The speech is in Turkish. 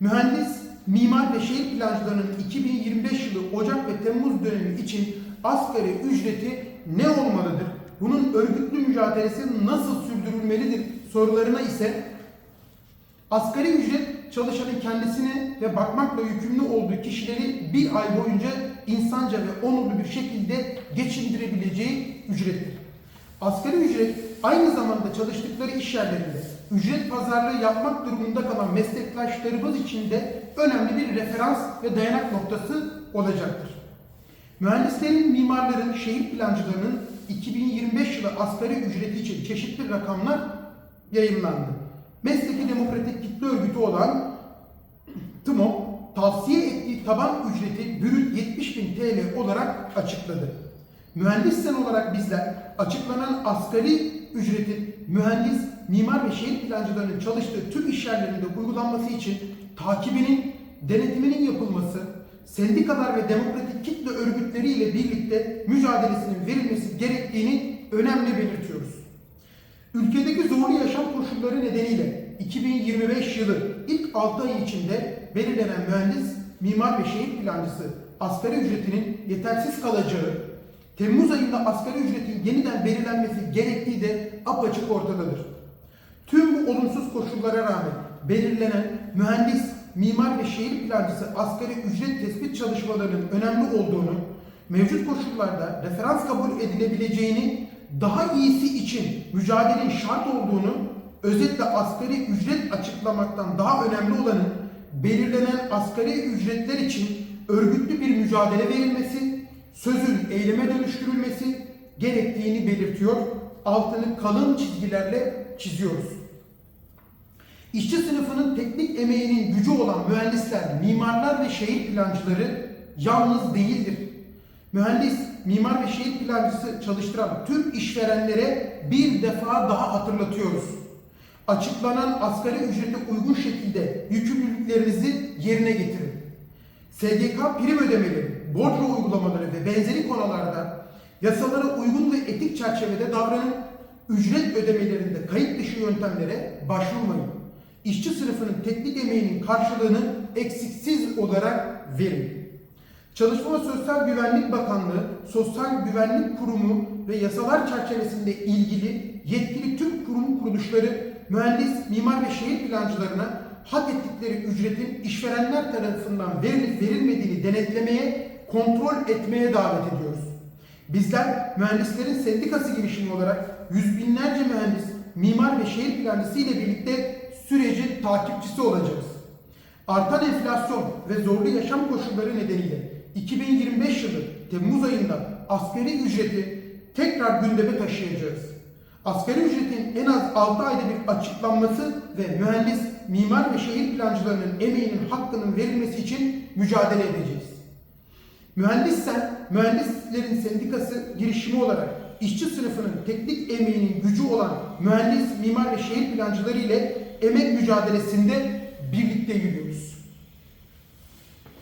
Mühendis, mimar ve şehir plancılarının 2025 yılı Ocak ve Temmuz dönemi için asgari ücreti ne olmalıdır? Bunun örgütlü mücadelesi nasıl sürdürülmelidir sorularına ise asgari ücret çalışanın kendisini ve bakmakla yükümlü olduğu kişileri bir ay boyunca insanca ve onurlu bir şekilde geçindirebileceği ücrettir. Asgari ücret aynı zamanda çalıştıkları iş yerlerinde ücret pazarlığı yapmak durumunda kalan meslektaşlarımız için de önemli bir referans ve dayanak noktası olacaktır. Mühendislerin, mimarların, şehir plancılarının 2025 yılı asgari ücreti için çeşitli rakamlar yayınlandı. Mesleki Demokratik Kitle Örgütü olan TMO tavsiye ettiği taban ücreti bürüt 70 bin TL olarak açıkladı. Mühendissen olarak bizler açıklanan asgari ücretin mühendis, mimar ve şehir plancılarının çalıştığı tüm iş yerlerinde uygulanması için takibinin, denetiminin yapılması, sendikalar ve demokratik kitle örgütleriyle birlikte mücadelesinin verilmesi gerektiğini önemli belirtiyoruz. Ülkedeki zorlu yaşam koşulları nedeniyle 2025 yılı ilk 6 ay içinde belirlenen mühendis, mimar ve şehir plancısı asgari ücretinin yetersiz kalacağı, Temmuz ayında asgari ücretin yeniden belirlenmesi gerektiği de apaçık ortadadır. Tüm bu olumsuz koşullara rağmen belirlenen mühendis, mimar ve şehir plancısı asgari ücret tespit çalışmalarının önemli olduğunu, mevcut koşullarda referans kabul edilebileceğini, daha iyisi için mücadelenin şart olduğunu, özetle asgari ücret açıklamaktan daha önemli olanın belirlenen asgari ücretler için örgütlü bir mücadele verilmesi, sözün eyleme dönüştürülmesi gerektiğini belirtiyor. Altını kalın çizgilerle çiziyoruz. İşçi sınıfının teknik emeğinin gücü olan mühendisler, mimarlar ve şehir plancıları yalnız değildir. Mühendis, mimar ve şehir plancısı çalıştıran tüm işverenlere bir defa daha hatırlatıyoruz. Açıklanan asgari ücrete uygun şekilde yükümlülüklerinizi yerine getirin. SGK prim ödemeleri, borç uygulamaları ve benzeri konularda yasalara uygun ve etik çerçevede davranın. Ücret ödemelerinde kayıt dışı yöntemlere başvurmayın. İşçi sınıfının teknik emeğinin karşılığını eksiksiz olarak verin. Çalışma ve Sosyal Güvenlik Bakanlığı, Sosyal Güvenlik Kurumu ve yasalar çerçevesinde ilgili yetkili tüm kurum kuruluşları mühendis, mimar ve şehir plancılarına hak ettikleri ücretin işverenler tarafından verilip verilmediğini denetlemeye, kontrol etmeye davet ediyoruz. Bizler mühendislerin sendikası girişimi olarak yüz binlerce mühendis, mimar ve şehir plancısı ile birlikte sürecin takipçisi olacağız. Artan enflasyon ve zorlu yaşam koşulları nedeniyle 2025 yılı Temmuz ayında asgari ücreti tekrar gündeme taşıyacağız. Asgari ücretin en az 6 ayda bir açıklanması ve mühendis, mimar ve şehir plancılarının emeğinin hakkının verilmesi için mücadele edeceğiz. Mühendissen, mühendislerin sendikası girişimi olarak işçi sınıfının teknik emeğinin gücü olan mühendis, mimar ve şehir plancıları ile emek mücadelesinde birlikte yürüyoruz.